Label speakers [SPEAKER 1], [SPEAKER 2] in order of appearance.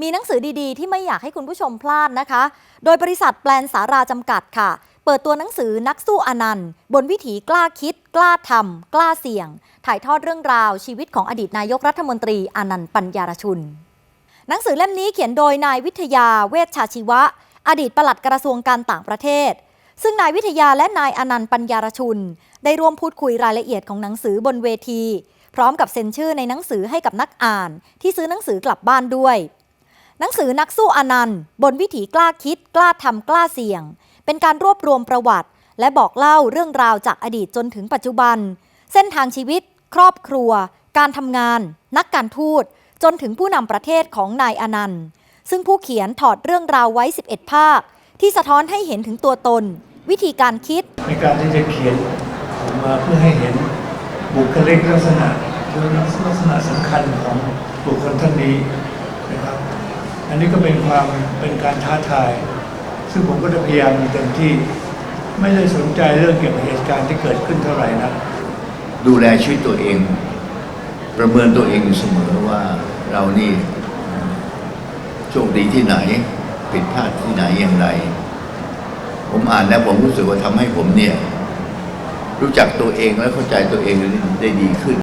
[SPEAKER 1] มีหนังสือดีๆ ที่ไม่อยากให้คุณผู้ชมพลาดนะคะ โดยบริษัทแปลนสาราจำกัดค่ะ เปิดตัวหนังสือนักสู้อนันต์ บนวิถีกล้าคิด กล้าทำกล้าเสี่ยง ถ่ายทอดเรื่องราวชีวิตของอดีตนายกรัฐมนตรีอนันต์ปัญญารชุน หนังสือเล่มนี้เขียนโดยนายวิทยาเวชชาชีวะ อดีตปลัดกระทรวงการต่างประเทศ ซึ่งนายวิทยาและนายอนันต์ปัญญารชุน ได้ร่วมพูดคุยรายละเอียดของหนังสือบนเวที พร้อมกับเซ็นชื่อในหนังสือให้กับนักอ่าน ที่ซื้อหนังสือกลับบ้านด้วย หนังสือนักสู้อนันต์ บนวิถีกล้าคิด กล้าทำกล้าเสี่ยง เป็นการรวบรวมประวัติ และบอกเล่าเรื่องราวจากอดีตจนถึงปัจจุบัน เส้นทางชีวิต ครอบครัว การทำงาน นักการทูตจนถึงผู้นำประเทศของนายอนันต์ ซึ่งผู้เขียนถอดเรื่องราวไว้ 11 ภาค ที่สะท้อนให้เห็นถึงตัวตน วิธีการคิด
[SPEAKER 2] ในการที่จะเขียนออกมาเพื่อให้เห็นบุคลิกลักษณะหรือลักษณะสำคัญของบุคคลท่านนี้ อันนี้ก็เป็นความเป็นการท้าทาย ซึ่งผมก็จะพยายามอย่างเต็มที่ ไม่ได้สนใจเรื่องเกี่ยวกับเหตุการณ์ที่เกิดขึ้นเท่าไหร่นะ
[SPEAKER 3] ดูแลชีวิตตัวเอง ประเมินตัวเองอยู่เสมอว่าเรานี่โชคดีที่ไหน ผิดพลาดที่ไหนอย่างไร ผมอ่านแล้วผมรู้สึกว่าทำให้ผมเนี่ย รู้จักตัวเองและเข้าใจตัวเองได้ดีขึ้น